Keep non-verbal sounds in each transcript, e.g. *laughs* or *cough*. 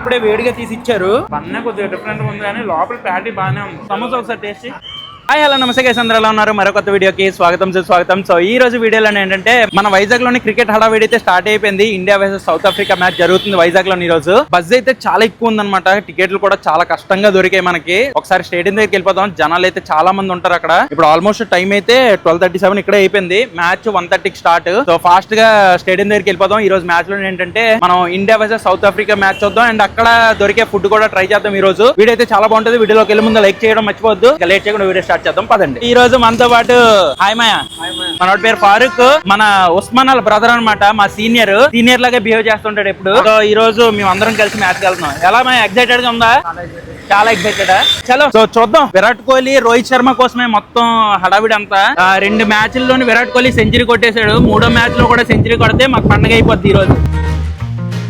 ఇప్పుడే వేడిగా తీసి ఇచ్చారు. పన్నే కొద్దిగా డిఫరెంట్ ఉంది కానీ లోపల ప్యాటీ బాగానే ఉంది. సమోసా ఒకసారి టేస్ట్ హాయ్ హలో నమస్తే గైస్ అందరూ ఎలా ఉన్నారు? మరో కొత్త వీడియోకి స్వాగతం సుస్వాగతం. సో ఈ రోజు వీడియోలో ఏంటంటే మన వైజాగ్లోని క్రికెట్ హడావిడి అయితే స్టార్ట్ అయిపోయింది. India versus South Africa match జరుగుతుంది వైజాగ్లో ఈ రోజు బజ్ అయితే చాలా ఎక్కువ ఉందన్నమాట. టికెట్లు కూడా చాలా కష్టంగా దొరికాయి మనకి. ఒకసారి స్టేడియం దగ్గరికి వెళ్ళిపోతాం జనాలు అయితే చాలా మంది ఉంటారు అక్కడ. ఇప్పుడు ఆల్మోస్ట్ టైం అయితే ట్వెల్వ్ థర్టీ సెవెన్ ఇక్కడే అయిపోయింది. మ్యాచ్ వన్ థర్టీకి స్టార్ట్ సో ఫాస్ట్గా స్టేడియం దగ్గరికి వెళ్ళిపోతాం ఈ రోజు మ్యాచ్లో ఏంటంటే మనం India versus South Africa match చూద్దాం. అండ్ అక్కడ దొరికే ఫుడ్ కూడా ట్రై చేద్దాం ఈ రోజు. వీడియో అయితే చాలా బాగుంటుంది. వీడియోలోకి వెళ్ళి ముందు లైక్ చేయడం మర్చిపోవద్దు. లేట్ చేయకుండా వీడియో స్టార్ట్ చేద్దాం పదండి. ఈ రోజు మనతో పాటు హాయ్ మాయా. మన పేరు ఫారూక్. మన ఉస్మాన్ అల్ బ్రదర్ అన్నమాట మా సీనియర్ సీనియర్ లాగా బిహేవ్ చేస్తుంటాడు ఎప్పుడు సో ఈ రోజు మేము అందరం కలిసి మ్యాచ్ వెళ్తున్నాం. ఎలా మాయా ఎక్సైటెడ్గా ఉందా? చాలా ఎక్సైటెడ్ చలో సో చూద్దాం. విరాట్ కోహ్లీ రోహిత్ శర్మ కోసమే మొత్తం హడావిడి అంతా. ఆ, రెండు మ్యాచ్ల్లోని విరాట్ కోహ్లీ సెంచరీ కొట్టేశాడు. మూడో మ్యాచ్లో కూడా సెంచరీ కొడితే మాకు పండగ అయిపోద్ది ఈ రోజు.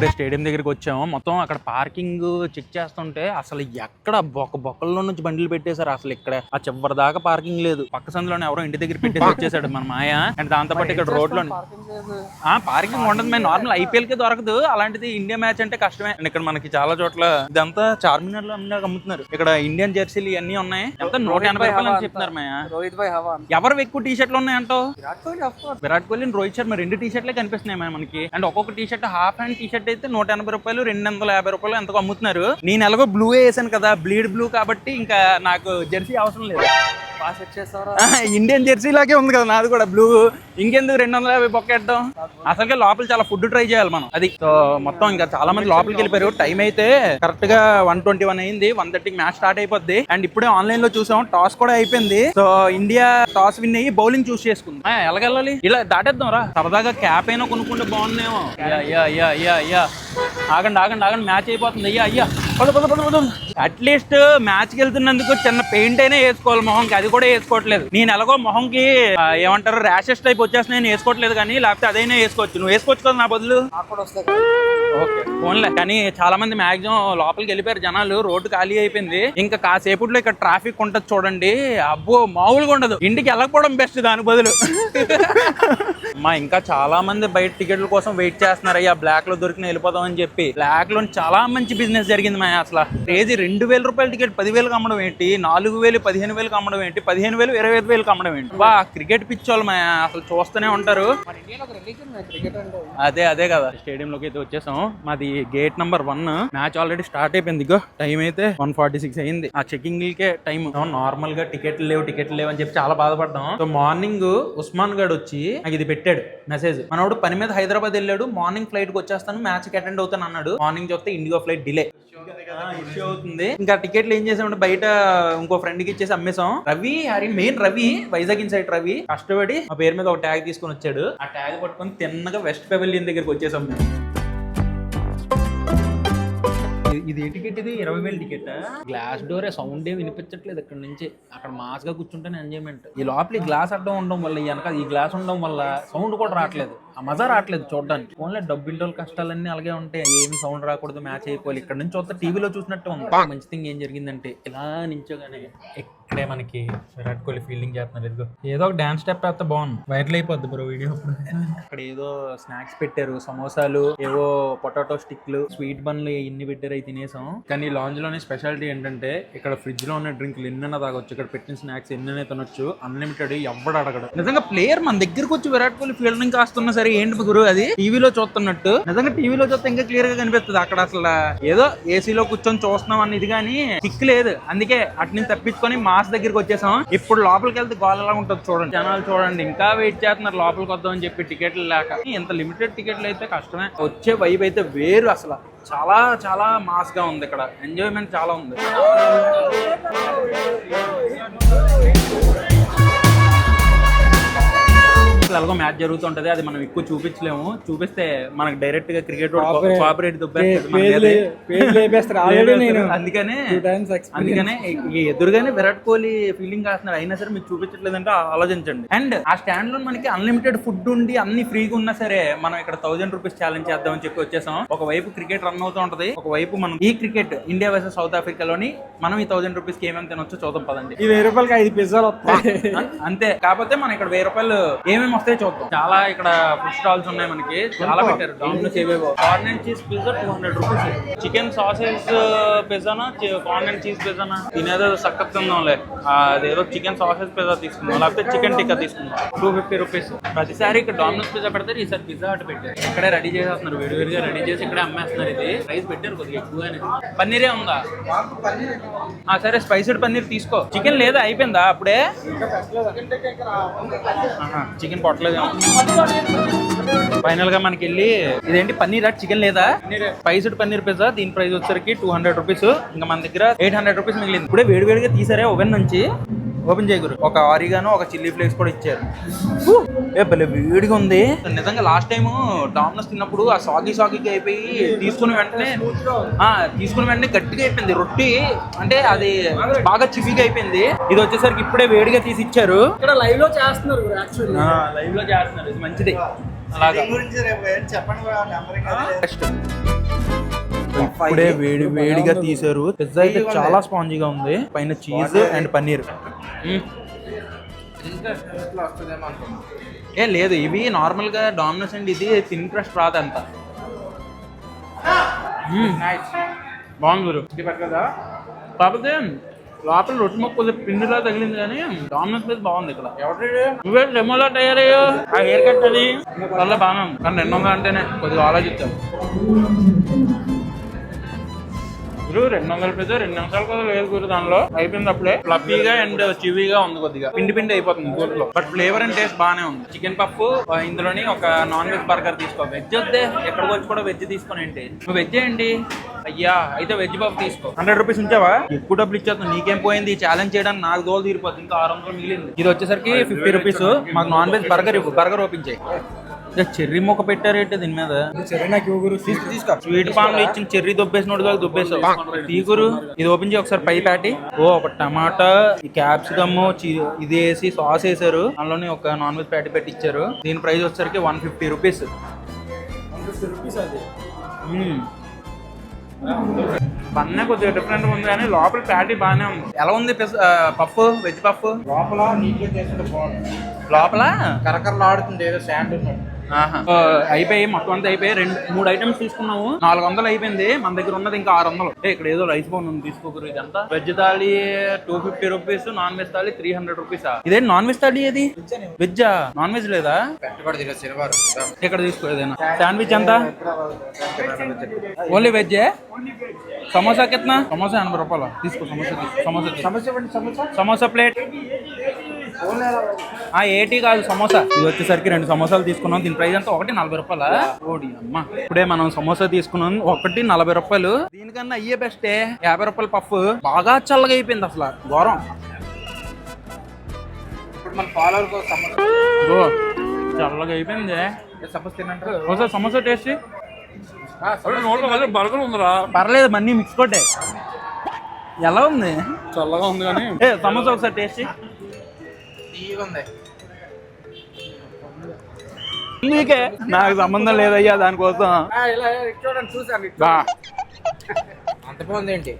ఇప్పుడే స్టేడియం దగ్గరికి వచ్చాము. మొత్తం అక్కడ పార్కింగ్ చెక్ చేస్తుంటే అసలు ఎక్కడ బొక్క బొక్కల్లో నుంచి బండ్లు పెట్టేశారు. అసలు ఇక్కడ ఆ చివరి దాకా పార్కింగ్ లేదు. పక్క సందులోనే ఎవరో ఇంటి దగ్గర పెట్టేసి వచ్చేసాడు మన మాయ. అండ్ దాంతో పాటు ఇక్కడ రోడ్లో ఆ పార్కింగ్ ఉండదు. మేము నార్మల్ ఐపీఎల్కి దొరకదు. అలాంటిది ఇండియా మ్యాచ్ అంటే కష్టమే. అండ్ ఇక్కడ మనకి చాలా చోట్ల ఇదంతా చార్మినార్లో అన్నీ అమ్ముతున్నారు. ఇక్కడ ఇండియన్ జెర్సీలు ఇవన్నీ ఉన్నాయి. ఎంత? నూట ఎనభై రూపాయలు అని చెప్తున్నారు మాయ. రోహిత్ భాయ్ హవా ఎవరు ఎక్కువ టీ షర్ట్లు ఉన్నాయంటావు? విరాట్ కోహ్లీ రోహిత్ శర్మ రెండు టీ షర్ట్లే కనిపిస్తున్నాయి మన మనకి. అండ్ ఒక్కొక్క T shirt half hand T shirt అయితే నూట ఎనభై రూపాయలు రెండు వందల యాభై రూపాయలు ఎంతకు అమ్ముతున్నారు. నేను ఎలాగో బ్లూ వేసాను కదా బ్లీడ్ బ్లూ కాబట్టి ఇంకా నాకు జెర్సీ అవసరం లేదు. ఇండియన్ జెర్సీ లాగే ఉంది కదా నాది కూడా బ్లూ ఇంకెందుకు రెండు వందల యాభై బొక్కెట్టడం అసలుకే లోపల చాలా ఫుడ్ ట్రై చేయాలి మనం. అది. సో మొత్తం ఇంకా చాలా మంది లోపలికి వెళ్ళిపోయారు. టైం అయితే కరెక్ట్గా వన్ ట్వంటీ వన్ అయింది. వన్ థర్టీకి మ్యాచ్ స్టార్ట్ అయిపోద్ది. అండ్ ఇప్పుడే ఆన్లైన్లో చూసాం టాస్ కూడా అయిపోయింది. సో ఇండియా టాస్ విన్ అయ్యి బౌలింగ్ చూస్ చేసుకుంది. ఎలాగెళ్ళాలి? ఇలా దాటేద్దాం రా సరదాగా క్యాప్ అయినా కొనుక్కుంటే బాగుందేమో అయ్యా అయ్యా అయ్యా అయ్యా. ఆగండి ఆగండి ఆగండి. మ్యాచ్ అయిపోతుంది. అయ్యా అయ్యా. పద పద పద పద అట్లీస్ట్ మ్యాచ్కి వెళ్తున్నందుకు చిన్న పెయింట్ అయినా వేసుకోవాలి మొహంకి. అది కూడా వేసుకోవట్లేదు. నేను ఎలాగో మొహంకి ఏమంటారు ర్యాషెస్ టైప్ వచ్చేసి నేను వేసుకోవట్లేదు కానీ లేకపోతే అదైనా వేసుకోవచ్చు. నువ్వు వేసుకోవచ్చు కదా నా బదులు? నాకు వస్తాయి. ఓకే. ఫోన్లే. కానీ చాలా మంది మాక్సిమం లోపలికి వెళ్ళిపోయారు జనాలు. రోడ్డు ఖాళీ అయిపోయింది. ఇంకా కాసేపట్లో ఇక్కడ ట్రాఫిక్ ఉంటది చూడండి. అబ్బో మామూలుగా ఉండదు. ఇంటికి వెళ్ళకపోవడం బెస్ట్ దాని బదులు. *laughs* మా ఇంకా చాలా మంది బయట టికెట్ల కోసం వెయిట్ చేస్తున్నారు. అయ్యా బ్లాక్లో దొరికిన వెళ్ళిపోదాం అని చెప్పి. బ్లాక్లో చాలా మంచి బిజినెస్ జరిగింది మా అసలు. క్రేజీ రెండు వేల రూపాయల టికెట్ పదివేలకు అమ్మడం ఏంటి? నాలుగు వేలు పదిహేను వేలకు అమ్మడం ఏంటి? పదిహేను వేలు ఇరవై ఐదు వేలకు అమ్మడం ఏంటి? బా క్రికెట్ పిచ్చోళ్ళు మా అసలు చూస్తూనే ఉంటారు. అదే అదే కదా. స్టేడియం లోకి అయితే వచ్చేసాం. మాది gate number one match already start అయిపోయింది. ఇగో టైం అయితే వన్ ఫార్టీ సిక్స్ అయింది. ఆ చెకింగ్ కే టైం నార్మల్గా టికెట్లు లేవు టికెట్లు లేవు అని చెప్పి చాలా బాధపడ్డాం. సో మార్నింగ్ ఉస్మాన్ గడ్ వచ్చి నాకు ఇది పెట్టాడు మెసేజ్ మనోడు పని మీద హైదరాబాద్ వెళ్ళాడు మార్నింగ్ ఫ్లైట్కి వచ్చేస్తాను మ్యాచ్కి అటెండ్ అవుతాను అన్నాడు. మార్నింగ్ చూస్తే ఇండిగో ఫ్లైట్ డిలే ఇష్యూ అవుతుంది. ఇంకా టికెట్లు ఏం చేసామంటే బయట ఇంకో ఫ్రెండ్కి ఇచ్చేసి అమ్మేసాం. రవి హరి మెయిన్ రవి వైజాగ్ ఇన్సైడ్ రవి కష్టపడి మా పేరు మీద ఒక ట్యాగ్ తీసుకొని వచ్చాడు. ఆ ట్యాగ్ పట్టుకొని తిన్నగా వెస్ట్ పెవెలియన్ దగ్గరికి వచ్చేసాం మేము. ఇది- టికెట్ ఇది ఇరవై వేలు టికెట్ గ్లాస్ డోర్ సౌండ్ ఏం వినిపించట్లేదు ఇక్కడ నుంచి. అక్కడ మాస్గా కూర్చుంటేనే ఎంజాయ్మెంట్. ఈ లోపల గ్లాస్ అడ్డం ఉండడం వల్ల ఈ వెనక ఈ గ్లాస్ ఉండడం వల్ల సౌండ్ కూడా రావట్లేదు. ఆ మజా రావట్లేదు చూడడానికి. ఓన్లీ డబ్బిల్ కష్టాలన్నీ అలాగే ఉంటాయి. ఏమి సౌండ్ రాకూడదు మ్యాచ్ అయిపోవాలి. ఇక్కడ నుంచి చూస్తే టీవీలో చూసినట్టు ఉంది. మంచి థింగ్ ఏం జరిగిందంటే ఇలా నించోగానే ఇక్కడే మనకి విరాట్ కోహ్లీ ఫీల్డింగ్ చేస్తున్నారు. ఇదిగో. ఏదో ఒక డాన్స్ స్టెప్ వేస్తే బాగుంది వైరల్ అయిపోద్ది బ్రో వీడియో. అక్కడ ఏదో స్నాక్స్ పెట్టారు సమోసాలు ఏవో పొటాటో స్టిక్లు స్వీట్ బన్లు ఇన్ని పెట్టారు అవి తినేసాం. కానీ లాంజ్లోనే స్పెషాలిటీ ఏంటంటే ఇక్కడ ఫ్రిడ్జ్లో ఉన్న డ్రింక్లు ఎన్నైనా తాగొచ్చు. ఇక్కడ పెట్టిన స్నాక్స్ ఎన్నైనా తినొచ్చు. అన్లిమిటెడ్ ఎవడు అడగడు. నిజంగా ప్లేయర్ మన దగ్గరకు వచ్చి విరాట్ కోహ్లీ ఫీల్డింగ్ కాస్తున్నా సరే ఏంటి గురు అది? టీవీలో చూస్తున్నట్టు. నిజంగా టీవీలో చూస్తే ఇంకా క్లియర్గా కనిపిస్తుంది అక్కడ అసలు. ఏదో ఏసీలో కూర్చొని చూస్తున్నాం అన్నది కానీ టిక్ లేదు. అందుకే అటు నుంచి తప్పించుకొని మాస్ దగ్గరికి వచ్చేసాం. ఇప్పుడు లోపలికి వెళ్తే గోల్ ఎలా ఉంటుంది చూడండి. జనాలు చూడండి. ఇంకా వెయిట్ చేస్తున్నారు. లోపలికి వద్దామని చెప్పి టికెట్లు లేక. ఇంత లిమిటెడ్ టికెట్లు అయితే కష్టమే. వచ్చే వైబ్ అయితే వేరు అసలు. చాలా చాలా మాస్గా ఉంది ఇక్కడ. ఎంజాయ్మెంట్ చాలా ఉంది. అసలు ఎలాగో మ్యాచ్ జరుగుతుంటది అది మనం ఎక్కువ చూపించలేము. చూపిస్తే మనకు డైరెక్ట్గా క్రికెట్ కోఆపరేట్ అందుకనే అందుకనే ఎదురుగానే విరాట్ కోహ్లీ ఫీలింగ్ కాస్తున్నారు అయినా సరే మీకు చూపించట్లేదంటే ఆలోచించండి. అండ్ ఆ స్టాండ్లో మనకి అన్లిమిటెడ్ ఫుడ్ ఉండి అన్ని ఫ్రీగా ఉన్నా సరే మనం ఇక్కడ థౌసండ్ రూపీస్ ఛాలెంజ్ చేద్దామని చెప్పి వచ్చేసాం. ఒక వైపు క్రికెట్ రన్ అవుతూ ఉంటది ఒక వైపు మనం ఈ క్రికెట్ ఇండియా వర్సెస్ సౌత్ ఆఫ్రికాలోని మనం ఈ థౌసండ్ రూపీస్కి ఏమేమి తినొచ్చో చూద్దాం పదండి. ఈ వెయ్యి రూపాయలకి ఐదు పిజ్జాలు వస్తాయి. అంతే. కాకపోతే మనం ఇక్కడ వెయ్యి రూపాయలు ఏమేమి వస్తాయి చూద్దాం. చాలా ఇక్కడ ఫుడ్ స్టాల్స్ ఉన్నాయి మనకి. చాలా పెట్టారు. డామినోస్ ఏవేవో corn and cheese pizza two hundred rupees chicken sausage పిజ్జానా corn and cheese పిజ్జానా తినేదో సక్కత్ తిందాంలే అదేదో చికెన్ సాసేజ్ పిజ్జా తీసుకుందాం. లేకపోతే చికెన్ టిక్కా తీసుకుందాం. టూ ఫిఫ్టీ రూపీస్ ప్రతిసారి ఇక్కడ డామినోస్ పిజ్జా పెడతారు. ఈసారి పిజ్జా అటు పెట్టారు. ఇక్కడే రెడీ చేసేస్తున్నారు. వేడివేడిగా రెడీ చేసి ఇక్కడే అమ్మేస్తున్నారు ఇది. ప్రైస్ పెట్టారు కొద్దిగా ఎక్కువగానే పన్నీరే ఉందా? ఆ, సరే స్పైసెడ్ పన్నీర్ తీసుకో. చికెన్ లేదా? అయిపోయిందా? అప్పుడే? చికెన్ పొట్టలేదేమో ఫైనల్గా మనకి వెళ్ళి ఇదేంటి? పన్నీర్? చికెన్ లేదా? Spiced paneer pizza. దీని ప్రైస్ వచ్చరికి టూ హండ్రెడ్ రూపీస్ ఇంకా మన దగ్గర ఎయిట్ హండ్రెడ్ రూపీస్ మిగిలింది. ఇప్పుడే వేడి వేడిగా తీసారే ఓవెన్ నుంచి. ఓపెన్ చేయకూరు ఒక ఆరిగాను ఒక చిల్లీ ఫ్లేక్స్ కూడా ఇచ్చారు! ఏ భలే వేడిగా ఉంది. నిజంగా లాస్ట్ టైం డామినోస్ తిన్నప్పుడు ఆ సాగి సాగిగా అయిపోయి తీసుకుని వెంటనే ఆ, తీసుకుని వెంటనే గట్టిగా అయిపోయింది. రొట్టి అంటే అది బాగా చివిగా అయిపోయింది. ఇది వచ్చేసరికి ఇప్పుడే వేడిగా తీసి ఇచ్చారు. ఇక్కడ లైవ్లో చేస్తున్నారు యాక్చువల్లీ లైవ్లో చేస్తున్నారు. ఇది మంచిది. అలాగా. Next. ఇప్పుడే వేడి వేడిగా తీసారు పిజ్జా అయితే చాలా స్పాంజీగా ఉంది. పైన చీజ్ అండ్ పన్నీర్. ఏ లేదు ఇవి నార్మల్గా డామినోస్ అండ్ ఇది తిన్ క్రస్ట్ రాదంత మ్మ్. బాగుంది గురు. కాకపోతే లోపల రొట్టి మొక్క కొద్దిగా పిండిలా తగిలింది కానీ డామినోస్ మీద బాగుంది ఇక్కడ. నువ్వే డెమోలా తయారయ్యో ఆ హెయిర్ కట్ అది. వల్ల బాగానే ఉంది. కానీ రెండు వందలు అంటేనే కొద్దిగా ఆలోచించాం గురు రెండు వందల పెద్ద రెండు నిమిషాలు కూడా లేదు గురు దానిలో. అయిపోయింది అప్పుడే ఫ్లఫీగా అండ్ చివీగా ఉంది కొద్దిగా. పిండి పిండి అయిపోతుంది గోట్లో బట్ ఫ్లేవర్ అండ్ టేస్ట్ బాగానే ఉంది. చికెన్ పప్పు ఇందులోని ఒక నాన్ వెజ్ బర్గర్ తీసుకో. వెజ్ వద్దే ఎక్కడికి వచ్చి కూడా వెజ్ తీసుకొని ఏంటి? నువ్వు వెజ్ ఏంటి అయ్యా అయితే వెజ్ పప్పు తీసుకో. హండ్రెడ్ రూపీస్ ఉంచావా? ఎక్కువ డబ్బులు ఇచ్చేస్తాను నీకేం పోయింది? ఛాలెంజ్ చేయడానికి నాలుగు దోలు తీరిపోతుంది ఇంకా ఆరు వందలు మిగిలింది. ఇది వచ్చేసరికి ఫిఫ్టీ రూపీస్ మాకు నాన్ వెజ్ బర్గర్ ఇవ్వు బర్గర్ ఓపించాయి చెర్రీ మొక్క పెట్టారేంటి దీని మీద? స్వీట్ పాన్లో ఇచ్చిన చెర్రీ దొబ్బేసినోడు కాదు దొబ్బేసావు. తీగురు ఇది ఓపెన్ చేయి ఒకసారి పై ప్యాటి. ఓ ఒక టమాటా ఈ క్యాప్సికమ్ ఇది వేసి సాస్ వేసారు. అందులోనే ఒక నాన్ వెజ్ ప్యాటి పెట్టి ఇచ్చారు. దీని ప్రైస్ వచ్చేసరికి వన్ ఫిఫ్టీ రూపీస్. పన్నే కొద్దిగా డిఫరెంట్ ఉంది కానీ లోపల ప్యాటీ బాగానే ఉంది. ఎలా ఉంది పప్పు వెజ్ పప్పు? లోపల నీట్గా బాగుంది లోపల కరకరలాడుతుంది ఏదో శాండ్ ఉన్నట్టు. అయిపోయి మొత్తం అంతా అయిపోయి రెండు మూడు ఐటమ్స్ తీసుకున్నాము. నాలుగు వందలు అయిపోయింది. మన దగ్గర ఉన్నది ఇంకా ఆరు వందలు ఏ, ఇక్కడ ఏదో రైస్ బౌన్ ఉంది తీసుకోకరు ఇదంతా. Veg thali two fifty rupees non veg thali three hundred rupees ఇదే నాన్ వెజ్ థాలీ ఏది? వెజ్జా నాన్ వెజ్ లేదా? ఇక్కడ తీసుకో ఏదైనా శాండ్విచ్ ఎంత ఓన్లీ వెజ్ సమోసా కిतना సమోసా ఎనభై రూపాయలు? తీసుకో సమోసా సమోసా. సమోసా ప్లేట్? ఏటీ కాదు సమోసా. ఇది వచ్చేసరికి రెండు సమోసాలు తీసుకున్నాం. దీని ప్రైస్ అంతా ఒకటి నలభై రూపాయల? ఓడి అమ్మ. ఇప్పుడే మనం సమోసా తీసుకున్నాం. ఒకటి నలభై రూపాయలు. దీనికన్నా అయ్యే బెస్టే యాభై రూపాయల పఫ్. బాగా చల్లగా అయిపోయింది అసలు. ఘోరం. ఇప్పుడు మన ఫాలోవర్ సమస్య ఓ చల్లగా అయిపోయింది. తినంటారు? ఒకసారి సమోసా టేస్ట్ బర్గర్ ఉందిరా. పర్లేదు మన్నీ మిక్స్ కొట్టే. ఎలా ఉంది? చల్లగా ఉంది కానీ. సమోసా ఒకసారి టేస్ట్ నీకే నాకు సంబంధం లేదయ్యా దానికోసం. చూసాను అంత బాగుంది ఏంటి?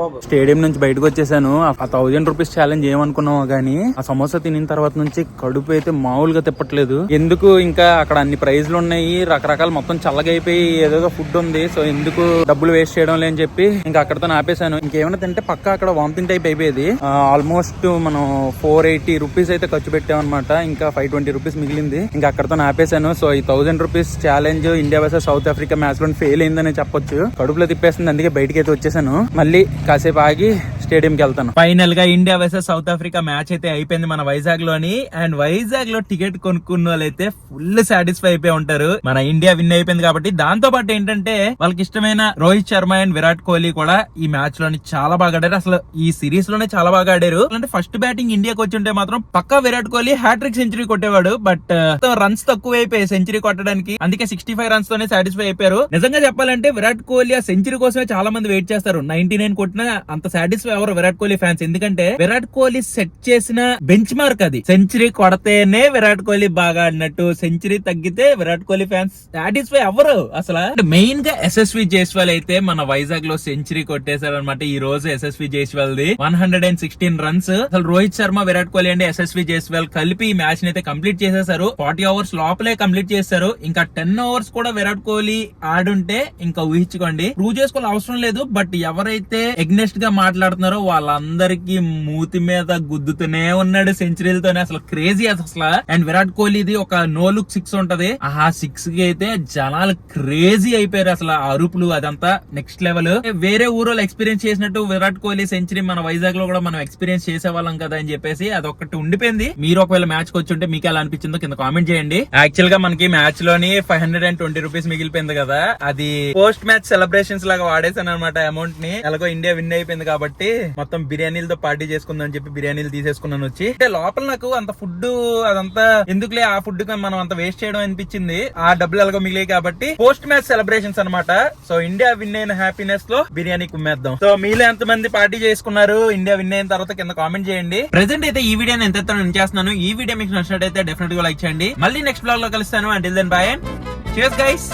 బాబు. స్టేడియం నుంచి బయటకు వచ్చేసాను. ఆ థౌజండ్ రూపీస్ ఛాలెంజ్ ఏమనుకున్నావు గానీ ఆ సమోసా తినిన తర్వాత నుంచి కడుపు అయితే మామూలుగా తిప్పట్లేదు. ఎందుకు ఇంకా అక్కడ అన్ని ప్రైజ్లు ఉన్నాయి రకరకాల మొత్తం చల్లగా అయిపోయి ఏదో ఫుడ్ ఉంది సో ఎందుకు డబ్బులు వేస్ట్ చేయడం లేని చెప్పి ఇంకా అక్కడతో ఆపేశాను. ఇంకేమైనా తింటే పక్క అక్కడ వామిటింగ్ టైప్ అయిపోయేది. ఆల్మోస్ట్ మనం ఫోర్ ఎయిటీ రూపీస్ అయితే ఖర్చు పెట్టామన్నమాట. ఇంకా ఫైవ్ ట్వంటీ రూపీస్ మిగిలింది. ఇంకా అక్కడతో ఆపేశాను. సో ఈ thousand rupees challenge India versus South Africa మ్యాచ్లో ఫెయిల్ అయిందని చెప్పొచ్చు. కడుపులో తిప్పేస్తుంది అందుకే బయటికి అయితే వచ్చేసాను. మళ్ళీ కాసేపు ఆగి స్టేడియంకి వెళ్తాను. ఫైనల్గా India versus South Africa match అయితే అయిపోయింది మన వైజాగ్లోని. అండ్ వైజాగ్లో టికెట్ కొనుక్కున్న వాళ్ళైతే ఫుల్ సాటిస్ఫై అయిపోయి ఉంటారు. మన ఇండియా విన్ అయిపోయింది కాబట్టి దాంతో పాటు ఏంటంటే వాళ్ళకి ఇష్టమైన రోహిత్ శర్మ అండ్ విరాట్ కోహ్లీ కూడా ఈ మ్యాచ్లోని చాలా బాగా ఆడారు. అసలు ఈ సిరీస్లోనే చాలా బాగా ఆడారు. అంటే ఫస్ట్ బ్యాటింగ్ ఇండియాకి వచ్చి ఉంటే మాత్రం పక్కా Virat Kohli hat trick century కొట్టేవాడు. బట్ రన్స్ తక్కువ అయిపోయాయి సెంచరీ కొట్టడానికి. అందుకే సిక్స్టీ ఫైవ్ రన్స్ తోనే సాటిస్ఫై అయిపోయారు. నిజంగా చెప్పాలంటే విరాట్ కోహ్లీ ఆ సెంచరీ కోసమే చాలా మంది వెయిట్ చేస్తారు. నైన్టీ నైన్ కొట్టినా అంత సాటిస్ఫై ఎవరు విరాట్ కోహ్లీ ఫ్యాన్స్? ఎందుకంటే విరాట్ కోహ్లీ సెట్ చేసిన బెంచ్ మార్క్ అది. సెంచరీ కొడితేనే విరాట్ కోహ్లీ బాగా ఆడినట్టు. సెంచరీ తగ్గితే విరాట్ కోహ్లీ ఫ్యాన్స్ సాటిస్ఫై అవ్వరు అసలు. మెయిన్గా ఎస్ఎస్వి జైస్వాల్ అయితే మన వైజాగ్లో సెంచరీ కొట్టేశారనమాట ఈ రోజు Yashasvi Jaiswal the one hundred and sixteen runs అసలు రోహిత్ శర్మ విరాట్ కోహ్లీ అండ్ ఎస్ఎస్వి జైస్వాల్ కలిపి ఈ మ్యాచ్ని అయితే కంప్లీట్ చేసేసారు ఫార్టీ అవర్స్ లోపలే కంప్లీట్ చేశారు. ఇంకా టెన్ అవర్స్ కూడా విరాట్ కోహ్లీ ఆడుంటే ఇంకా ఊహించుకోండి. ప్రూవ్ చేసుకోవాలి అవసరం లేదు. బట్ ఎవరైతే ఎగ్నెస్ట్గా మాట్లాడుతున్నారు వాళ్ళందరికీ మూతి మీద గుద్దుతూనే ఉన్నాడు సెంచరీలతోనే. అసలు క్రేజీ అసలు. అండ్ విరాట్ కోహ్లీది ఒక నో లుక్ సిక్స్ ఉంటది. ఆ సిక్స్కి అయితే జనాలు క్రేజీ అయిపోయారు అసలు ఆ అరుపులు అదంతా నెక్స్ట్ లెవెల్. వేరే ఊరోళ్ళు ఎక్స్పీరియన్స్ చేసినట్టు విరాట్ కోహ్లీ సెంచరీ మన వైజాగ్లో కూడా మనం ఎక్స్పీరియన్స్ చేసేవాళ్ళం కదా అని చెప్పేసి అదొకటి ఉండిపోయింది. మీరు ఒకవేళ మ్యాచ్కి వచ్చి ఉంటే మీకు ఎలా అనిపించిందో కింద కామెంట్ చేయండి. యాక్చువల్గా మనకి మ్యాచ్లోని five hundred and twenty rupees మిగిలిపోయింది కదా. అది పోస్ట్ మ్యాచ్ సెలబ్రేషన్స్ లాగా వాడేసాను అనమాట అమౌంట్ని ఎలాగో ఇండియా విన్ అయిపోయింది కాబట్టి మొత్తం బిర్యానీలతో పార్టీ చేసుకుందాం అని చెప్పి బిర్యానీలు తీసేసుకున్నాను వచ్చి. అంటే లోపల నాకు అంత ఫుడ్ అదంతా ఎందుకులే ఆ ఫుడ్ మనం అంత వేస్ట్ చేయడం అనిపించింది. ఆ డబ్బులు ఎలాగో మిగిలే కాబట్టి పోస్ట్ మ్యాచ్ సెలబ్రేషన్స్ అన్నమాట. సో ఇండియా విన్ అయిన హ్యాపీనెస్లో బిర్యానీ కుమ్మేద్దాం. సో మీలో ఎంత మంది పార్టీ చేసుకున్నారు? ఇండియా విన్ అయిన తర్వాత కింద కామెంట్ చేయండి. ప్రెసెంట్ అయితే ఈ వీడియోని ఎంత నేను చేస్తున్నాను ఈ వీడియో మీకు నచ్చినట్టయితే డెఫినెట్గా లైక్ చేయండి. మళ్ళీ నెక్స్ట్ బ్లాగ్లో కలుస్తాను. అండ్ దెన్ బాయ్ అండ్ చేస్ గైస్